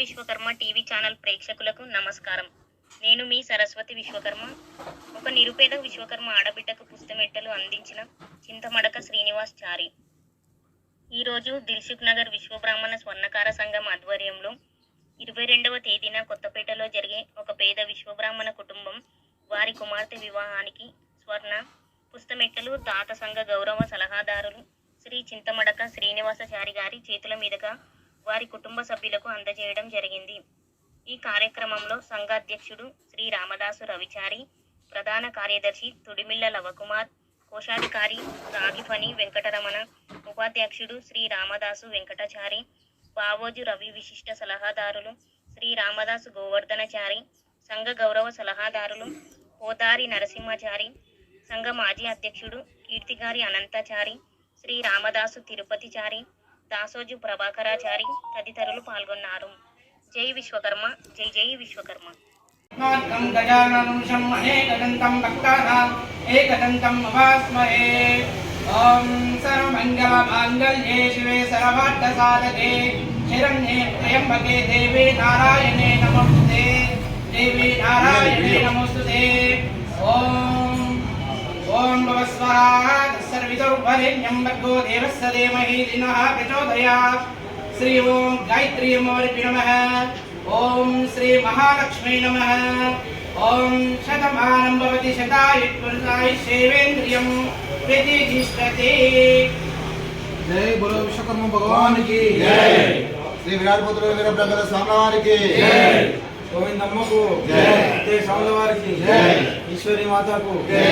Vishwakarma TV channel ప్రేక్షకులకు నమస్కారం. నేను మీ సరస్వతి విశ్వకర్మ. ఒక నిరుపేద విశ్వకర్మ ఆడబిడ్డకు పుస్తమెట్టలు అందించిన చింతమడక శ్రీనివాస్ చారి ఈరోజు దిల్సుఖ్ నగర్ విశ్వబ్రాహ్మణ స్వర్ణకార సంఘం ఆధ్వర్యంలో ఇరవై రెండవ తేదీన కొత్తపేటలో జరిగే ఒక పేద విశ్వబ్రాహ్మణ కుటుంబం వారి కుమార్తె వివాహానికి స్వర్ణ పుస్తమెట్టలు దాత సంఘ గౌరవ సలహాదారులు శ్రీ చింతమడక శ్రీనివాసచారి గారి చేతుల మీదుగా వారి కుటుంబ సభ్యులకు అందజేయడం జరిగింది. ఈ కార్యక్రమంలో సంఘాధ్యక్షుడు శ్రీ రామదాసు రవిచారి ప్రధాన కార్యదర్శి తుడిమిల్ల లవకుమార్ కోశాధికారి రాగిఫణి వెంకటరమణ ఉపాధ్యక్షుడు శ్రీ రామదాసు వెంకటాచారి బావోజు రవి విశిష్ట సలహాదారులు శ్రీ రామదాసు గోవర్ధనచారి సంఘ గౌరవ సలహాదారులు పోదారి నరసింహచారి సంఘ మాజీ అధ్యక్షుడు కీర్తిగారి అనంతాచారి శ్రీ రామదాసు తిరుపతిచారి దాసోజు ప్రభాకరాచారి తదితరులు పాల్గొన్నారు. జై విశ్వకర్మ జై జై విశ్వకర్మ. ారాయణే దేవే నారాయణే నమస్తే ఓం ఓం नमोस्तुते देवी नारायणे नमोस्तुते ॐ ॐ भवस्वराः सर्वितुर्वरेण्यं भर्गो देवस्य धीमहि दिनः प्रचोदयात् श्री ओम गायत्री मौर्य नमः ओम श्री महालक्ष्मी नमः ओम शतमानं भवति शताय पुरुषाय सेवेन्द्रियं प्रतिष्ठते జై బులో విశ్వకర్మ భగవానికి శ్రీ విరాటపుత్ర వీరబ్రహ్మల స్వామి వారికి గోవిందమ్మకు జై. సత్య స్వాముల వారికి జై. ఈశ్వరి మాతకు జై.